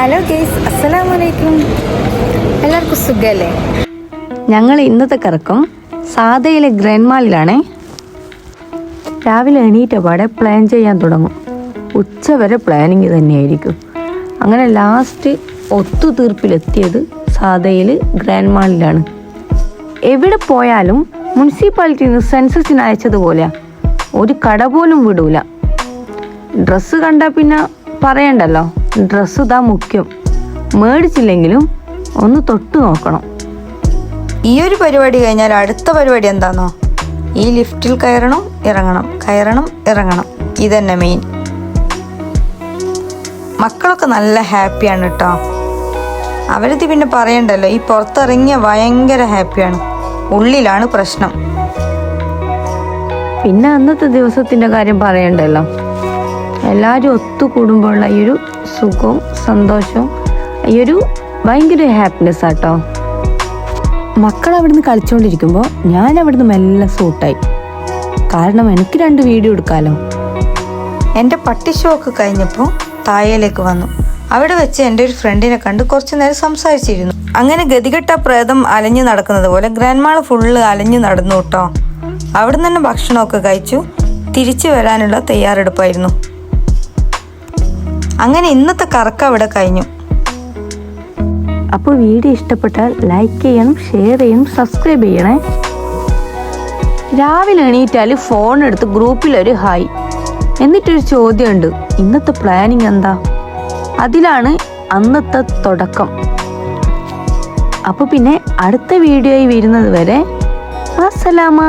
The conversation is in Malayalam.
ഹലോ ഗേസ് അസ്സലാമലൈക്കും എല്ലാവർക്കും സുഖല്ലേ? ഞങ്ങൾ ഇന്നത്തെ കറക്കം സാധയിലെ ഗ്രാൻഡ് മാളിലാണേ രാവിലെ എണീറ്റ പാടെ പ്ലാൻ ചെയ്യാൻ തുടങ്ങും. ഉച്ച വരെ പ്ലാനിങ് തന്നെയായിരിക്കും. അങ്ങനെ ലാസ്റ്റ് ഒത്തുതീർപ്പിലെത്തിയത് സാധയിൽ ഗ്രാൻഡ് മാളിലാണ് എവിടെ പോയാലും മുനിസിപ്പാലിറ്റിയിൽ നിന്ന് സെൻസസിന് അയച്ചതുപോലെയാ ഒരു കട പോലും വിടൂല. ഡ്രസ്സ് കണ്ടാൽ പിന്നെ പറയണ്ടല്ലോ. ഡ്രസ്സ് ഇതാ മുഖ്യം. മേടിച്ചില്ലെങ്കിലും ഒന്ന് തൊട്ട് നോക്കണം. ഈ ഒരു പരിപാടി കഴിഞ്ഞാൽ അടുത്ത പരിപാടി എന്താണോ ഈ ലിഫ്റ്റിൽ കയറണം ഇറങ്ങണം. കയറണം ഇറങ്ങണം. ഇതന്നെ മെയിൻ മക്കളൊക്കെ നല്ല ഹാപ്പിയാണ് കേട്ടോ അവരിത് പിന്നെ പറയണ്ടല്ലോ ഈ പുറത്തിറങ്ങിയ ഭയങ്കര ഹാപ്പിയാണ്. ഉള്ളിലാണ് പ്രശ്നം. പിന്നെ അന്നത്തെ ദിവസത്തിന്റെ കാര്യം പറയണ്ടല്ലോ. എല്ലാവരും ഒത്തുകൂടുമ്പോഴുള്ള ഈ ഒരു സുഖവും സന്തോഷവും ഈ ഒരു ഭയങ്കര ഹാപ്പിനെസ് ആട്ടോ. മക്കൾ അവിടുന്ന് കളിച്ചുകൊണ്ടിരിക്കുമ്പോൾ ഞാൻ അവിടുന്ന് മെല്ലെ സൂട്ടായി കാരണം എനിക്ക് രണ്ട് വീഡിയോ എടുക്കാലോ. എന്റെ പട്ടി ഷോക്ക് ഒക്കെ കഴിഞ്ഞപ്പോൾ തായയിലേക്ക് വന്നു. അവിടെ വെച്ച് എന്റെ ഒരു ഫ്രണ്ടിനെ കണ്ട് കുറച്ച് നേരം സംസാരിച്ചിരുന്നു. അങ്ങനെ ഗതികെട്ട പ്രേതം അലഞ്ഞു നടക്കുന്നത് പോലെ ഗ്രാൻഡ്മാൾ ഫുള്ള് അലഞ്ഞു നടന്നു കേട്ടോ. അവിടെ തന്നെ ഭക്ഷണമൊക്കെ കഴിച്ചു. തിരിച്ചു വരാനുള്ള തയ്യാറെടുപ്പായിരുന്നു. അങ്ങനെ ഇന്നത്തെ കറക്കം അവിടെ കഴിഞ്ഞു. അപ്പോൾ വീഡിയോ ഇഷ്ടപ്പെട്ടാൽ ലൈക്ക് ചെയ്യണം ഷെയർ ചെയ്യണം സബ്സ്ക്രൈബ് ചെയ്യണേ. രാവിലെ എണീറ്റാൽ ഫോൺ എടുത്ത് ഗ്രൂപ്പിലൊരു ഹായ് എന്നിട്ടൊരു ചോദ്യമുണ്ട് ഇന്നത്തെ പ്ലാനിങ് എന്താ? അതിലാണ് അന്നത്തെ തുടക്കം. അപ്പോൾ പിന്നെ അടുത്ത വീഡിയോയിൽ വരുന്നത് വരെ അസ്സലാമ